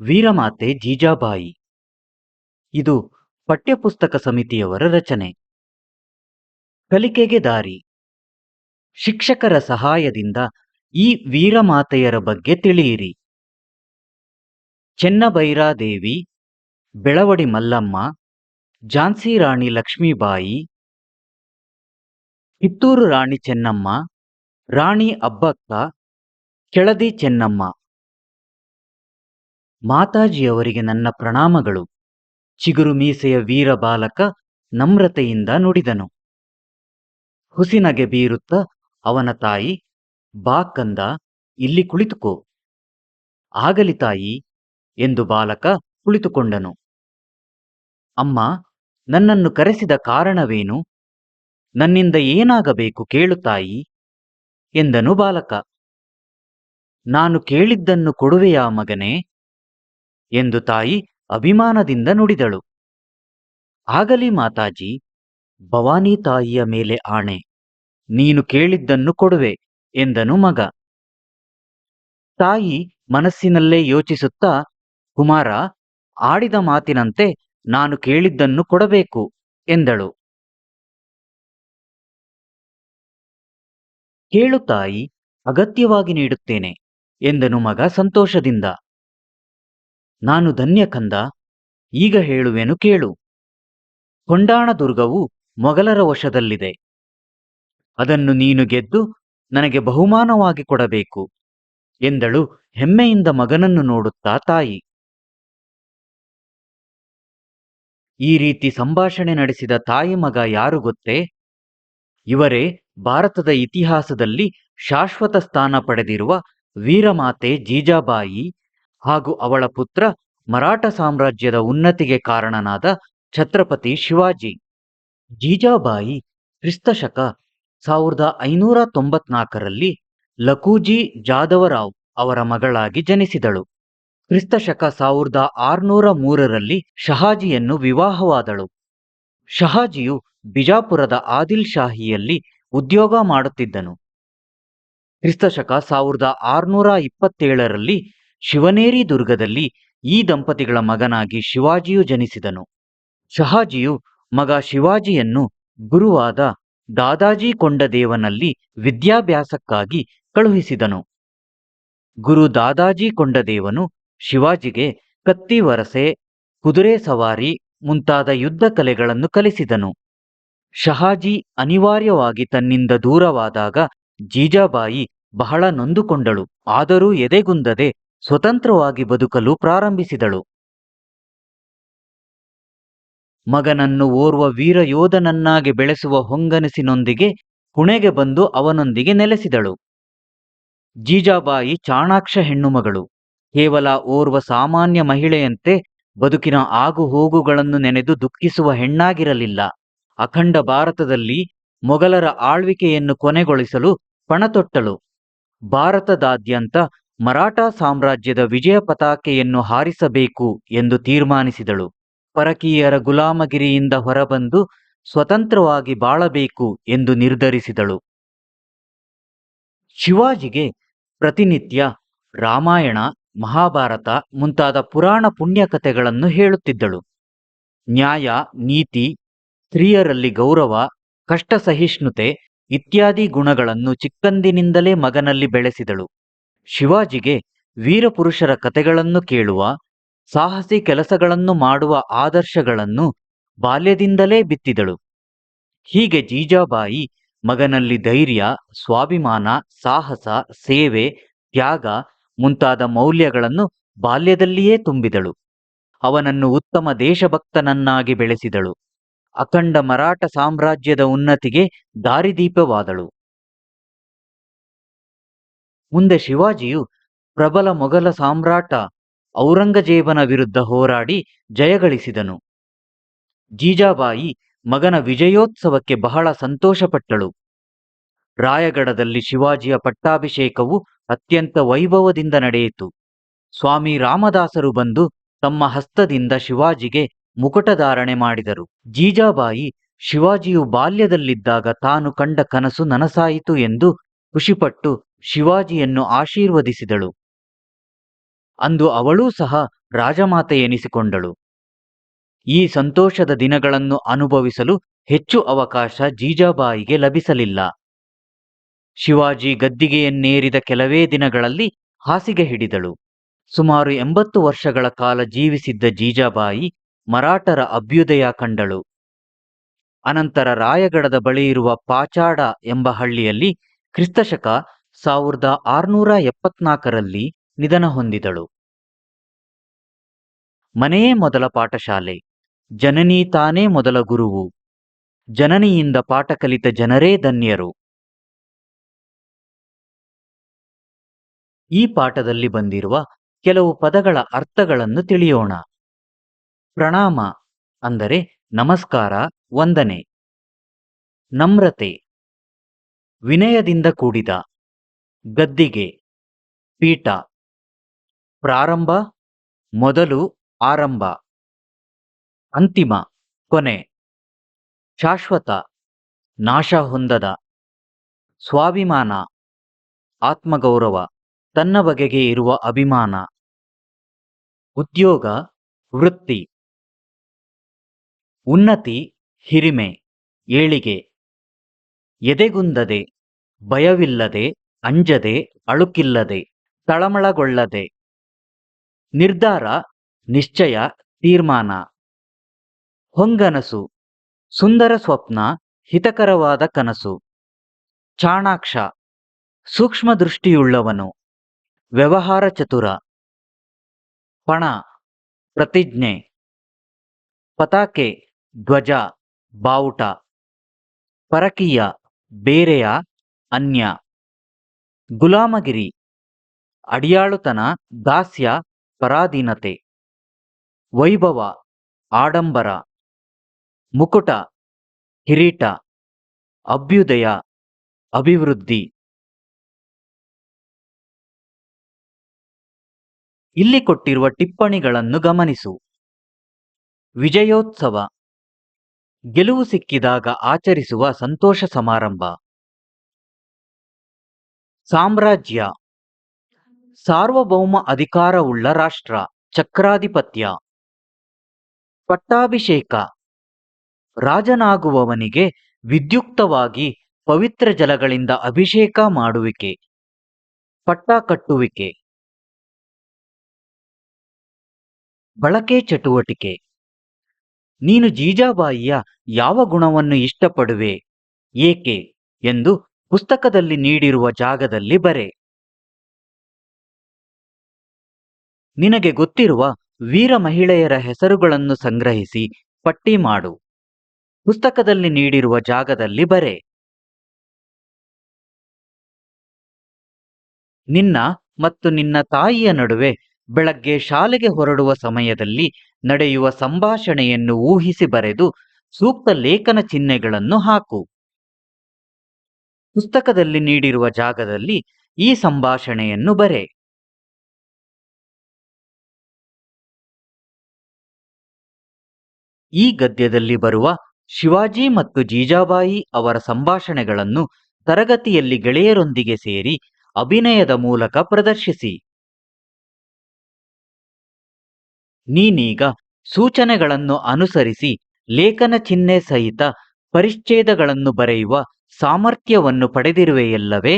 ವೀರಮಾತೆ ಜೀಜಾಬಾಯಿ. ಇದು ಪಠ್ಯಪುಸ್ತಕ ಸಮಿತಿಯವರ ರಚನೆ. ಕಲಿಕೆಗೆ ದಾರಿ. ಶಿಕ್ಷಕರ ಸಹಾಯದಿಂದ ಈ ವೀರಮಾತೆಯರ ಬಗ್ಗೆ ತಿಳಿಯಿರಿ. ಚೆನ್ನಭೈರಾದೇವಿ ಬೆಳವಡಿ ಮಲ್ಲಮ್ಮ, ಝಾನ್ಸಿ ರಾಣಿ ಲಕ್ಷ್ಮೀಬಾಯಿ, ಕಿತ್ತೂರು ರಾಣಿ ಚೆನ್ನಮ್ಮ, ರಾಣಿ ಅಬ್ಬಕ್ಕ, ಕೆಳದಿ ಚೆನ್ನಮ್ಮ. ಮಾತಾಜಿಯವರಿಗೆ ನನ್ನ ಪ್ರಣಾಮಗಳು. ಚಿಗುರು ಮೀಸೆಯ ವೀರ ಬಾಲಕ ನಮ್ರತೆಯಿಂದ ನುಡಿದನು. ಹುಸಿನಗೆ ಬೀರುತ್ತ ಅವನ ತಾಯಿ, ಬಾ ಕಂದ, ಇಲ್ಲಿ ಕುಳಿತುಕೋ. ಆಗಲಿ ತಾಯಿ, ಎಂದು ಬಾಲಕ ಕುಳಿತುಕೊಂಡನು. ಅಮ್ಮ, ನನ್ನನ್ನು ಕರೆಸಿದ ಕಾರಣವೇನು? ನನ್ನಿಂದ ಏನಾಗಬೇಕು ಕೇಳು ತಾಯಿ, ಎಂದನು ಬಾಲಕ. ನಾನು ಕೇಳಿದ್ದನ್ನು ಕೊಡುವೆಯಾ ಮಗನೇ? ಎಂದು ತಾಯಿ ಅಭಿಮಾನದಿಂದ ನುಡಿದಳು. ಆಗಲಿ ಮಾತಾಜಿ, ಭವಾನಿ ತಾಯಿಯ ಮೇಲೆ ಆಣೆ. ನೀನು ಕೇಳಿದ್ದನ್ನು ಕೊಡುವೆ, ಎಂದನು ಮಗ. ತಾಯಿ ಮನಸ್ಸಿನಲ್ಲೇ ಯೋಚಿಸುತ್ತಾ, ಕುಮಾರ, ಆಡಿದ ಮಾತಿನಂತೆ ನಾನು ಕೇಳಿದ್ದನ್ನು ಕೊಡಬೇಕು, ಎಂದಳು. ಕೇಳು ತಾಯಿ, ಅಗತ್ಯವಾಗಿ ನೀಡುತ್ತೇನೆ, ಎಂದನು ಮಗ ಸಂತೋಷದಿಂದ. ನಾನು ಧನ್ಯ ಕಂದ, ಈಗ ಹೇಳುವೆನು ಕೇಳು. ಕೊಂಡಾಣ ದುರ್ಗವು ಮೊಘಲರ ವಶದಲ್ಲಿದೆ. ಅದನ್ನು ನೀನು ಗೆದ್ದು ನನಗೆ ಬಹುಮಾನವಾಗಿ ಕೊಡಬೇಕು ಎಂದಳು ಹೆಮ್ಮೆಯಿಂದ ಮಗನನ್ನು ನೋಡುತ್ತಾ ತಾಯಿ. ಈ ರೀತಿ ಸಂಭಾಷಣೆ ನಡೆಸಿದ ತಾಯಿ ಮಗ ಯಾರು ಗೊತ್ತೇ? ಇವರೇ ಭಾರತದ ಇತಿಹಾಸದಲ್ಲಿ ಶಾಶ್ವತ ಸ್ಥಾನ ಪಡೆದಿರುವ ವೀರಮಾತೆ ಜೀಜಾಬಾಯಿ ಹಾಗೂ ಅವಳ ಪುತ್ರ ಮರಾಠ ಸಾಮ್ರಾಜ್ಯದ ಉನ್ನತಿಗೆ ಕಾರಣನಾದ ಛತ್ರಪತಿ ಶಿವಾಜಿ. ಜೀಜಾಬಾಯಿ ಕ್ರಿಸ್ತಶಕ ಸಾವಿರದ ಐನೂರ ತೊಂಬತ್ನಾಲ್ಕರಲ್ಲಿ ಲಕೂಜಿ ಜಾಧವರಾವ್ ಅವರ ಮಗಳಾಗಿ ಜನಿಸಿದಳು. ಕ್ರಿಸ್ತಶಕ ಸಾವಿರದ ಆರುನೂರ ಮೂರರಲ್ಲಿ ಶಹಾಜಿಯನ್ನು ವಿವಾಹವಾದಳು. ಶಹಾಜಿಯು ಬಿಜಾಪುರದ ಆದಿಲ್ ಶಾಹಿಯಲ್ಲಿ ಉದ್ಯೋಗ ಮಾಡುತ್ತಿದ್ದನು. ಕ್ರಿಸ್ತಶಕ ಸಾವಿರದ ಆರುನೂರ ಇಪ್ಪತ್ತೇಳರಲ್ಲಿ ಶಿವನೇರಿ ದುರ್ಗದಲ್ಲಿ ಈ ದಂಪತಿಗಳ ಮಗನಾಗಿ ಶಿವಾಜಿಯು ಜನಿಸಿದನು. ಶಹಾಜಿಯು ಮಗ ಶಿವಾಜಿಯನ್ನು ಗುರುವಾದ ದಾದಾಜಿ ಕೊಂಡದೇವನಲ್ಲಿ ವಿದ್ಯಾಭ್ಯಾಸಕ್ಕಾಗಿ ಕಳುಹಿಸಿದನು. ಗುರು ದಾದಾಜಿ ಕೊಂಡದೇವನು ಶಿವಾಜಿಗೆ ಕತ್ತಿ ವರಸೆ, ಕುದುರೆ ಸವಾರಿ ಮುಂತಾದ ಯುದ್ಧ ಕಲೆಗಳನ್ನು ಕಲಿಸಿದನು. ಶಹಾಜಿ ಅನಿವಾರ್ಯವಾಗಿ ತನ್ನಿಂದ ದೂರವಾದಾಗ ಜೀಜಾಬಾಯಿ ಬಹಳ ನೊಂದುಕೊಂಡಳು. ಆದರೂ ಎದೆಗುಂದದೆ ಸ್ವತಂತ್ರವಾಗಿ ಬದುಕಲು ಪ್ರಾರಂಭಿಸಿದಳು. ಮಗನನ್ನು ಓರ್ವ ವೀರ ಯೋಧನನ್ನಾಗಿ ಬೆಳೆಸುವ ಹೊಂಗನಸಿನೊಂದಿಗೆ ಪುಣೆಗೆ ಬಂದು ಅವನೊಂದಿಗೆ ನೆಲೆಸಿದಳು. ಜೀಜಾಬಾಯಿ ಚಾಣಾಕ್ಷ ಹೆಣ್ಣುಮಗಳು. ಕೇವಲ ಓರ್ವ ಸಾಮಾನ್ಯ ಮಹಿಳೆಯಂತೆ ಬದುಕಿನ ಆಗುಹೋಗುಗಳನ್ನು ನೆನೆದು ದುಃಖಿಸುವ ಹೆಣ್ಣಾಗಿರಲಿಲ್ಲ. ಅಖಂಡ ಭಾರತದಲ್ಲಿ ಮೊಘಲರ ಆಳ್ವಿಕೆಯನ್ನು ಕೊನೆಗೊಳಿಸಲು ಪಣತೊಟ್ಟಳು. ಭಾರತದಾದ್ಯಂತ ಮರಾಠ ಸಾಮ್ರಾಜ್ಯದ ವಿಜಯ ಪತಾಕೆಯನ್ನು ಹಾರಿಸಬೇಕು ಎಂದು ತೀರ್ಮಾನಿಸಿದಳು. ಪರಕೀಯರ ಗುಲಾಮಗಿರಿಯಿಂದ ಹೊರಬಂದು ಸ್ವತಂತ್ರವಾಗಿ ಬಾಳಬೇಕು ಎಂದು ನಿರ್ಧರಿಸಿದಳು. ಶಿವಾಜಿಗೆ ಪ್ರತಿನಿತ್ಯ ರಾಮಾಯಣ, ಮಹಾಭಾರತ ಮುಂತಾದ ಪುರಾಣ ಪುಣ್ಯಕಥೆಗಳನ್ನು ಹೇಳುತ್ತಿದ್ದಳು. ನ್ಯಾಯ, ನೀತಿ, ಸ್ತ್ರೀಯರಲ್ಲಿ ಗೌರವ ಕಷ್ಟ ಸಹಿಷ್ಣುತೆ ಇತ್ಯಾದಿ ಗುಣಗಳನ್ನು ಚಿಕ್ಕಂದಿನಿಂದಲೇ ಮಗನಲ್ಲಿ ಬೆಳೆಸಿದಳು. ಶಿವಾಜಿಗೆ ವೀರಪುರುಷರ ಕಥೆಗಳನ್ನು ಕೇಳುವ, ಸಾಹಸಿ ಕೆಲಸಗಳನ್ನು ಮಾಡುವ ಆದರ್ಶಗಳನ್ನು ಬಾಲ್ಯದಿಂದಲೇ ಬಿತ್ತಿದಳು. ಹೀಗೆ ಜೀಜಾಬಾಯಿ ಮಗನಲ್ಲಿ ಧೈರ್ಯ, ಸ್ವಾಭಿಮಾನ, ಸಾಹಸ, ಸೇವೆ, ತ್ಯಾಗ ಮುಂತಾದ ಮೌಲ್ಯಗಳನ್ನು ಬಾಲ್ಯದಲ್ಲಿಯೇ ತುಂಬಿದಳು. ಅವನನ್ನು ಉತ್ತಮ ದೇಶಭಕ್ತನನ್ನಾಗಿ ಬೆಳೆಸಿದಳು. ಅಖಂಡ ಮರಾಠ ಸಾಮ್ರಾಜ್ಯದ ಉನ್ನತಿಗೆ ದಾರಿದೀಪವಾದಳು. ಮುಂದೆ ಶಿವಾಜಿಯು ಪ್ರಬಲ ಮೊಘಲ ಸಾಮ್ರಾಟ ಔರಂಗಜೇಬನ ವಿರುದ್ಧ ಹೋರಾಡಿ ಜಯಗಳಿಸಿದನು ಜೀಜಾಬಾಯಿ ಮಗನ ವಿಜಯೋತ್ಸವಕ್ಕೆ ಬಹಳ ಸಂತೋಷಪಟ್ಟಳು. ರಾಯಗಡದಲ್ಲಿ ಶಿವಾಜಿಯ ಪಟ್ಟಾಭಿಷೇಕವು ಅತ್ಯಂತ ವೈಭವದಿಂದ ನಡೆಯಿತು. ಸ್ವಾಮಿ ರಾಮದಾಸರು ಬಂದು ತಮ್ಮ ಹಸ್ತದಿಂದ ಶಿವಾಜಿಗೆ ಮುಕುಟಧಾರಣೆ ಮಾಡಿದರು. ಜೀಜಾಬಾಯಿ ಶಿವಾಜಿಯು ಬಾಲ್ಯದಲ್ಲಿದ್ದಾಗ ತಾನು ಕಂಡ ಕನಸು ನನಸಾಯಿತು ಎಂದು ಖುಷಿಪಟ್ಟು ಶಿವಾಜಿಯನ್ನು ಆಶೀರ್ವದಿಸಿದಳು. ಅಂದು ಅವಳೂ ಸಹ ರಾಜಮಾತೆ ಎನಿಸಿಕೊಂಡಳು ಈ ಸಂತೋಷದ ದಿನಗಳನ್ನು ಅನುಭವಿಸಲು ಹೆಚ್ಚು ಅವಕಾಶ ಜೀಜಾಬಾಯಿಗೆ ಲಭಿಸಲಿಲ್ಲ. ಶಿವಾಜಿ ಗದ್ದಿಗೆಯನ್ನೇರಿದ ಕೆಲವೇ ದಿನಗಳಲ್ಲಿ ಹಾಸಿಗೆ ಹಿಡಿದಳು. ಸುಮಾರು ಎಂಬತ್ತು ವರ್ಷಗಳ ಕಾಲ ಜೀವಿಸಿದ್ದ ಜೀಜಾಬಾಯಿ ಮರಾಠರ ಅಭ್ಯುದಯ ಕಂಡಳು. ಅನಂತರ ರಾಯಗಡದ ಬಳಿ ಇರುವ ಪಾಚಾಡ ಎಂಬ ಹಳ್ಳಿಯಲ್ಲಿ ಕ್ರಿಸ್ತಶಕ ಸಾವಿರದ ಆರುನೂರ ಎಪ್ಪತ್ನಾಲ್ಕರಲ್ಲಿ ನಿಧನ ಹೊಂದಿದಳು. ಮನೆಯೇ ಮೊದಲ ಪಾಠಶಾಲೆ, ಜನನಿ ತಾನೇ ಮೊದಲ ಗುರುವು, ಜನನಿಯಿಂದ ಪಾಠ ಕಲಿತ ಜನರೇ ಧನ್ಯರು. ಈ ಪಾಠದಲ್ಲಿ ಬಂದಿರುವ ಕೆಲವು ಪದಗಳ ಅರ್ಥಗಳನ್ನು ತಿಳಿಯೋಣ. ಪ್ರಣಾಮ ಅಂದರೆ ನಮಸ್ಕಾರ, ವಂದನೆ. ನಮ್ರತೆ, ವಿನಯದಿಂದ ಕೂಡಿದ. ಗದ್ದಿಗೆ. ಪೀಠ. ಪ್ರಾರಂಭ, ಮೊದಲು ಆರಂಭ. ಅಂತಿಮ, ಕೊನೆ. ಶಾಶ್ವತ, ನಾಶ ಹೊಂದದ. ಸ್ವಾಭಿಮಾನ, ಆತ್ಮಗೌರವ, ತನ್ನ ಬಗೆಗೆ ಇರುವ ಅಭಿಮಾನ. ಉದ್ಯೋಗ, ವೃತ್ತಿ. ಉನ್ನತಿ, ಹಿರಿಮೆ, ಏಳಿಗೆ. ಎದೆಗುಂದದೆ, ಭಯವಿಲ್ಲದೆ. ಅಂಜದೆ, ಅಳುಕಿಲ್ಲದೆ, ತಳಮಳಗೊಳ್ಳದೆ. ನಿರ್ಧಾರ, ನಿಶ್ಚಯ, ತೀರ್ಮಾನ. ಹೊಂಗನಸು, ಸುಂದರ ಸ್ವಪ್ನ, ಹಿತಕರವಾದ ಕನಸು. ಚಾಣಾಕ್ಷ, ಸೂಕ್ಷ್ಮ ದೃಷ್ಟಿಯುಳ್ಳವನು. ವ್ಯವಹಾರ ಚತುರ. ಪಣ, ಪ್ರತಿಜ್ಞೆ. ಪತಾಕೆ, ಧ್ವಜ, ಬಾವುಟ. ಪರಕೀಯ, ಬೇರೆಯ, ಅನ್ಯ. ಗುಲಾಮಗಿರಿ, ಅಡಿಯಾಳುತನ, ದಾಸ್ಯ, ಪರಾಧೀನತೆ, ವೈಭವ, ಆಡಂಬರ, ಮುಕುಟ ಹಿರೀಟ ಅಭ್ಯುದಯ, ಅಭಿವೃದ್ಧಿ. ಇಲ್ಲಿ ಕೊಟ್ಟಿರುವ ಟಿಪ್ಪಣಿಗಳನ್ನು ಗಮನಿಸು. ವಿಜಯೋತ್ಸವ, ಗೆಲುವು ಸಿಕ್ಕಿದಾಗ ಆಚರಿಸುವ ಸಂತೋಷ ಸಮಾರಂಭ. ಸಾಮ್ರಾಜ್ಯ. ಸಾರ್ವಭೌಮ ಅಧಿಕಾರವುಳ್ಳ ರಾಷ್ಟ್ರ. ಚಕ್ರಾಧಿಪತ್ಯ. ಪಟ್ಟಾಭಿಷೇಕ. ರಾಜನಾಗುವವನಿಗೆ ವಿದ್ಯುಕ್ತವಾಗಿ ಪವಿತ್ರ ಜಲಗಳಿಂದ ಅಭಿಷೇಕ ಮಾಡುವಿಕೆ. ಪಟ್ಟ ಕಟ್ಟುವಿಕೆ. ಬಳಕೆ ಚಟುವಟಿಕೆ. ನೀನು ಜೀಜಾಬಾಯಿಯ ಯಾವ ಗುಣವನ್ನು ಇಷ್ಟಪಡುವೆ? ಏಕೆ? ಎಂದು ಪುಸ್ತಕದಲ್ಲಿ ನೀಡಿರುವ ಜಾಗದಲ್ಲಿ ಬರೆ. ನಿನಗೆ ಗೊತ್ತಿರುವ ವೀರ ಮಹಿಳೆಯರ ಹೆಸರುಗಳನ್ನು ಸಂಗ್ರಹಿಸಿ ಪಟ್ಟಿ ಮಾಡು. ಪುಸ್ತಕದಲ್ಲಿ ನೀಡಿರುವ ಜಾಗದಲ್ಲಿ ಬರೆ. ನಿನ್ನ ಮತ್ತು ನಿನ್ನ ತಾಯಿಯ ನಡುವೆ ಬೆಳಗ್ಗೆ ಶಾಲೆಗೆ ಹೊರಡುವ ಸಮಯದಲ್ಲಿ ನಡೆಯುವ ಸಂಭಾಷಣೆಯನ್ನು ಊಹಿಸಿ ಬರೆದು ಸೂಕ್ತ ಲೇಖನ ಚಿಹ್ನೆಗಳನ್ನು ಹಾಕು. ಪುಸ್ತಕದಲ್ಲಿ ನೀಡಿರುವ ಜಾಗದಲ್ಲಿ ಈ ಸಂಭಾಷಣೆಯನ್ನು ಬರೆ. ಈ ಗದ್ಯದಲ್ಲಿ ಬರುವ ಶಿವಾಜಿ ಮತ್ತು ಜೀಜಾಬಾಯಿ ಅವರ ಸಂಭಾಷಣೆಗಳನ್ನು ತರಗತಿಯಲ್ಲಿ ಗೆಳೆಯರೊಂದಿಗೆ ಸೇರಿ ಅಭಿನಯದ ಮೂಲಕ ಪ್ರದರ್ಶಿಸಿ. ನೀನೀಗ ಸೂಚನೆಗಳನ್ನು ಅನುಸರಿಸಿ ಲೇಖನ ಚಿಹ್ನೆ ಸಹಿತ ಪರಿಚ್ಛೇದಗಳನ್ನು ಬರೆಯುವ ಸಾಮರ್ಥ್ಯವನ್ನು ಪಡೆದಿರುವೆಯಲ್ಲವೇ?